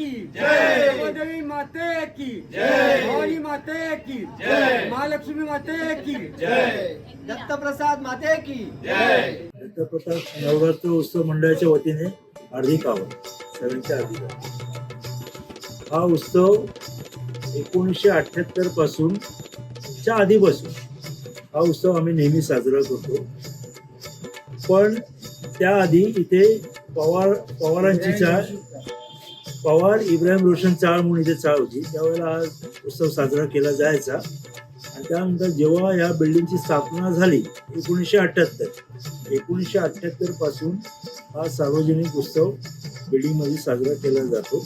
की। भवानी माते की। महालक्ष्मी माते की। दत्तप्रसाद माते की। दत्तप्रसाद नवरात्र उत्सव मंडळाच्या वतीने हार्दिक आवाहन सगळ्यांच्या हार्दिक. हा उत्सव एकोणीसशे अठ्ठ्याहत्तरपासून च्या आधीपासून हा उत्सव आम्ही नेहमी साजरा करतो. पण त्याआधी इथे पवार पवारांची चाळ पवार इब्राहिम रोशन चाळ म्हणून इथे चाळ होती. त्यावेळेला हा उत्सव साजरा केला जायचा. आणि त्यानंतर जेव्हा या बिल्डिंगची स्थापना झाली एकोणीसशे अठ्ठ्याहत्तर एकोणीसशे अठ्ठ्याहत्तरपासून हा सार्वजनिक उत्सव बिल्डिंगमध्ये साजरा केला जातो.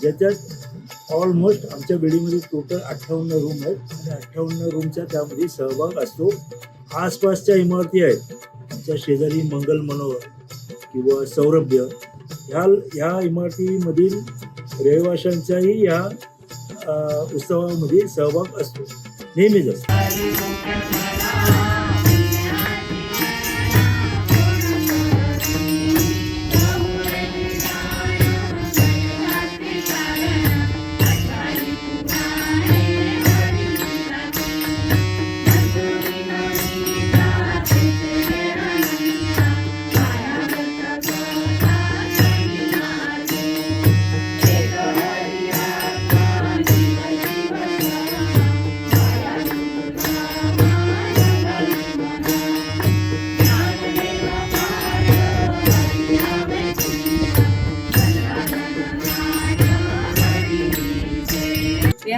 ज्याच्यात ऑलमोस्ट आमच्या बिल्डिंगमध्ये टोटल अठ्ठावन्न रूम आहेत. आणि अठ्ठावन्न रूमचा त्यामध्ये सहभाग असतो. आसपासच्या इमारती आहेत. आमच्या शेजारी मंगल मनोहर किंवा सौरभ्य ह्या ह्या इमारतीमधील रहिवाशांचाही या उत्सवामध्ये सहभाग असतो. नेहमीच असतो.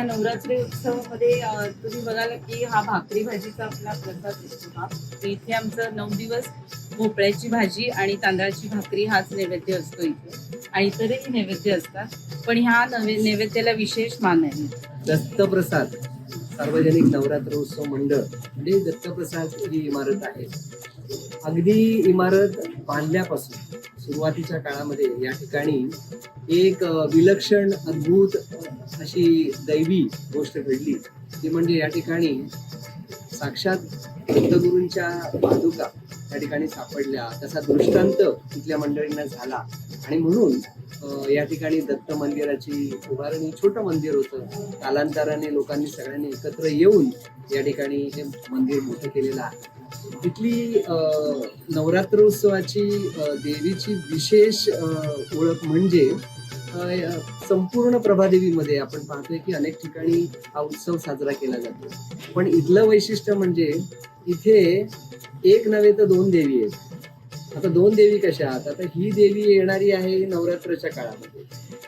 नवरात्री उत्सवामध्ये तुम्ही बघाल की हा भाकरी भाजीचा आपला प्रसाद दिसतो हा. तर इथे आमचं नऊ दिवस भोपळ्याची भाजी आणि तांदळाची भाकरी हाच नैवेद्य असतो इथे. आणि इतरही नैवेद्य असतात. पण ह्या नैवेद्याला विशेष मान आहे. दत्तप्रसाद सार्वजनिक नवरात्र उत्सव मंडळ म्हणजे दत्तप्रसाद ही इमारत आहे. अगदी इमारत बांधल्यापासून सुरुवातीच्या काळामध्ये या ठिकाणी एक विलक्षण अद्भुत अशी दैवी गोष्ट घडली. ती म्हणजे या ठिकाणी साक्षात दत्तगुरूंच्या पादुका या ठिकाणी सापडल्या. त्याचा दृष्टांत तिथल्या मंडळींना झाला. आणि म्हणून या ठिकाणी दत्त मंदिराची उभारणी छोटं मंदिर होतं. कालांतराने लोकांनी सगळ्यांनी एकत्र येऊन या ठिकाणी हे मंदिर मोठं केलेलं आहे. तिथली नवरात्र नवरात्रोत्सवाची देवीची विशेष ओळख म्हणजे संपूर्ण प्रभादेवीमध्ये आपण पाहतोय की अनेक ठिकाणी हा उत्सव साजरा केला जातो. पण इथलं वैशिष्ट्य म्हणजे इथे एक नव्हे तर दोन देवी आहेत. आता दोन देवी कशा आहेत? आता ही देवी येणारी आहे नवरात्राच्या काळामध्ये.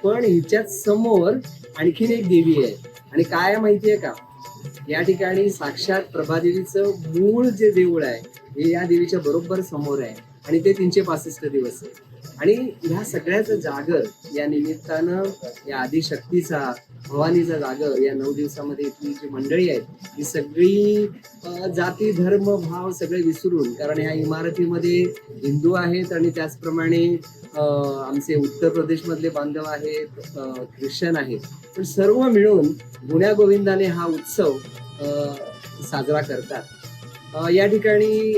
पण हिच्याच समोर आणखीन एक देवी आहे. आणि काय माहितीये का? या ठिकाणी साक्षात प्रभादेवीचं मूळ जे देऊळ आहे हे या देवीच्या बरोबर समोर आहे. आणि ते तीनशे पासष्ट दिवस आहे. आणि ह्या सगळ्याचं जागर या निमित्तानं या आदिशक्तीचा भवानीचा जागर या नऊ दिवसामध्ये इथली जी मंडळी आहेत ही सगळी जाती धर्म भाव सगळे विसरून कारण ह्या इमारतीमध्ये हिंदू आहेत आणि त्याचप्रमाणे आमचे उत्तर प्रदेशमधले बांधव आहेत ख्रिश्चन आहेत. पण सर्व मिळून गुण्या गोविंदाने हा उत्सव साजरा करतात. या ठिकाणी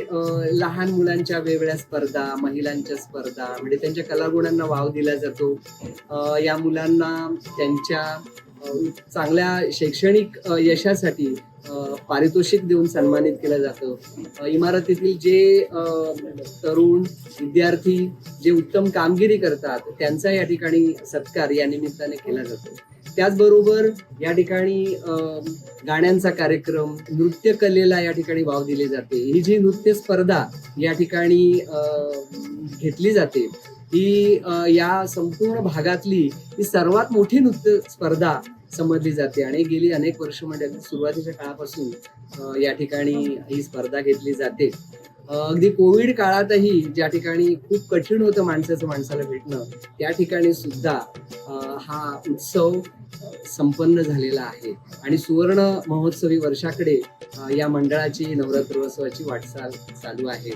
लहान मुलांच्या वेगवेगळ्या स्पर्धा महिलांच्या स्पर्धा म्हणजे त्यांच्या कलागुणांना वाव दिला जातो. या मुलांना त्यांच्या चांगल्या शैक्षणिक यशासाठी पारितोषिक देऊन सन्मानित केलं जातं. इमारतीतील जे तरुण विद्यार्थी जे उत्तम कामगिरी करतात त्यांचा या ठिकाणी सत्कार या निमित्ताने केला जातो. त्याचबरोबर या ठिकाणी गाण्यांचा कार्यक्रम नृत्य कलेला या ठिकाणी वाव दिले जाते. ही जी नृत्य स्पर्धा या ठिकाणी घेतली जाते ही या संपूर्ण भागातली ही सर्वात मोठी नृत्य स्पर्धा समजली जाते. आणि गेली अनेक वर्ष म्हणजे अगदी सुरुवातीच्या काळापासून या ठिकाणी ही स्पर्धा घेतली जाते. अगदी कोविड काळातही ज्या ठिकाणी खूप कठीण होतं माणसाचं माणसाला भेटणं त्या ठिकाणी सुद्धा हा उत्सव संपन्न झालेला आहे. आणि सुवर्ण महोत्सवी वर्षाकडे या मंडळाची नवरात्रोत्सवाची वाटचाल चालू आहे.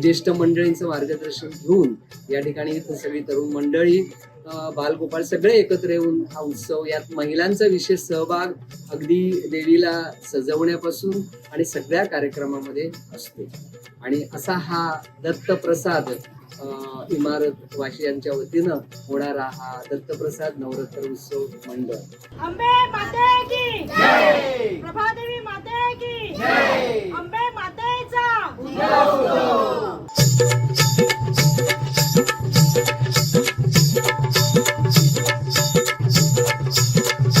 ज्येष्ठ मंडळींचं मार्गदर्शन घेऊन या ठिकाणी सगळी तरुण मंडळी बालगोपाळ सगळे एकत्र येऊन हा उत्सव यात महिलांचा विशेष सहभाग अगदी देवीला सजवण्यापासून आणि सगळ्या कार्यक्रमामध्ये असतो. आणि असा हा दत्त प्रसाद अं, इमारत वाशियांच्या वतीनं होणारा हा दत्तप्रसाद नवरात्र उत्सव मंडळ.